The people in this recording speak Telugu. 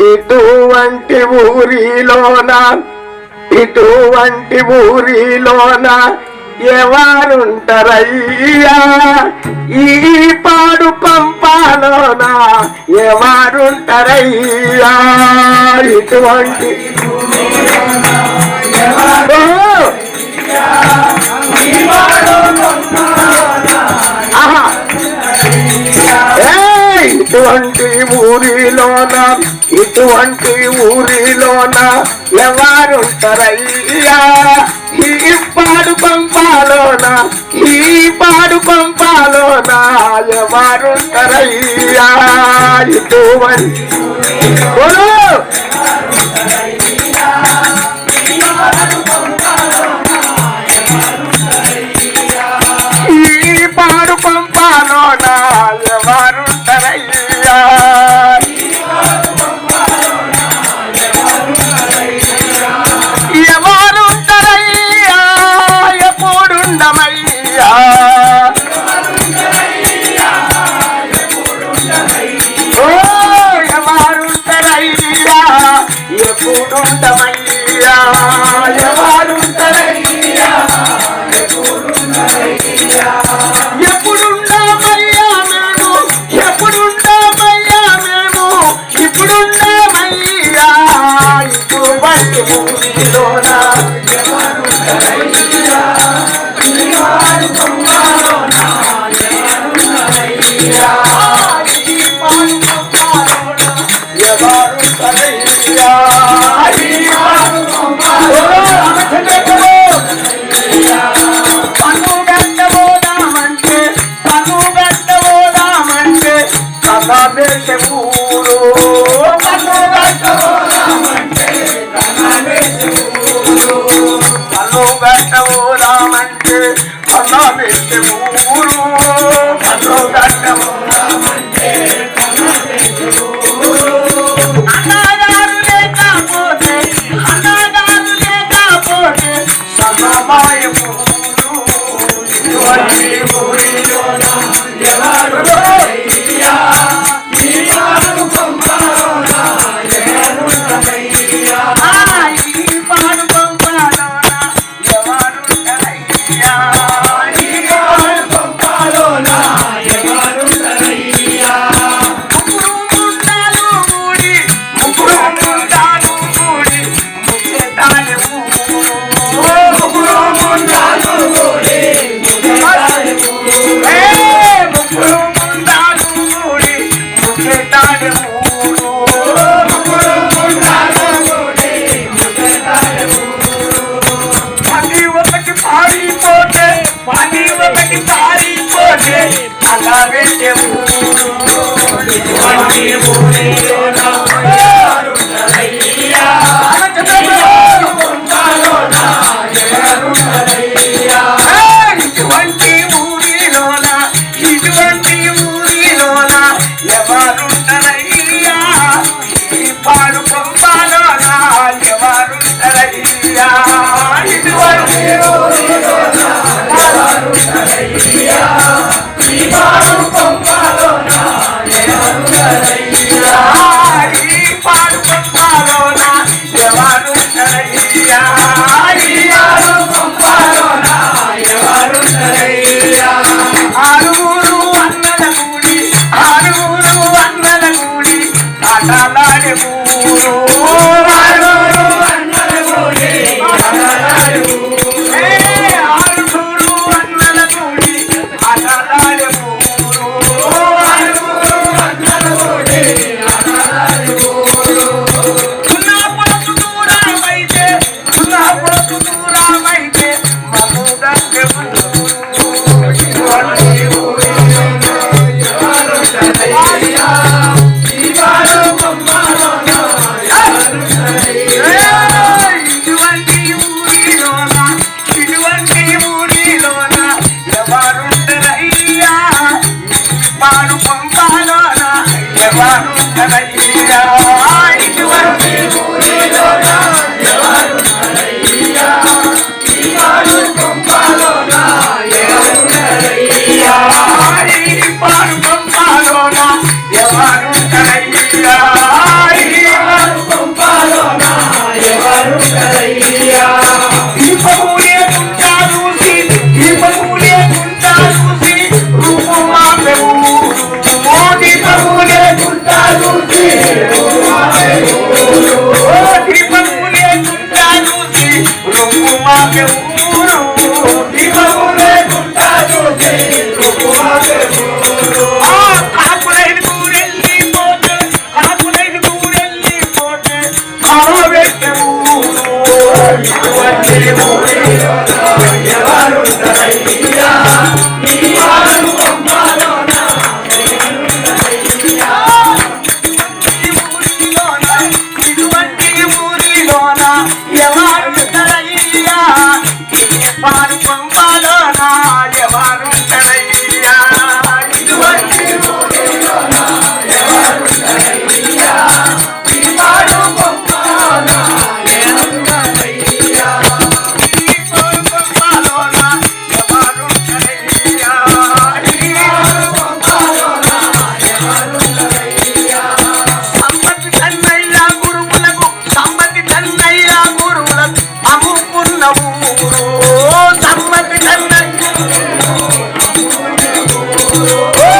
ఇటువంటి ఊరిలోన ఇటువంటి ఊరిలోన ఎవరుంటారయ్యా? ఈ పాడు పంపాలోన ఎవరుంటారయ్యా? ఇటువంటి ఇటువంటి ఊరిలోన ఇటువంటి ఊరిలోన ఎవరుంటారయ్యా? ఈ పాడు పంపాలోన ఈ పాడు పంపాలోన ఎవరుంటారయ్యా? ఇటువంటి కలైతురా శ్రీవారు కొనబెట్టు కన్నుగట్టము মনে 也不如。Woo!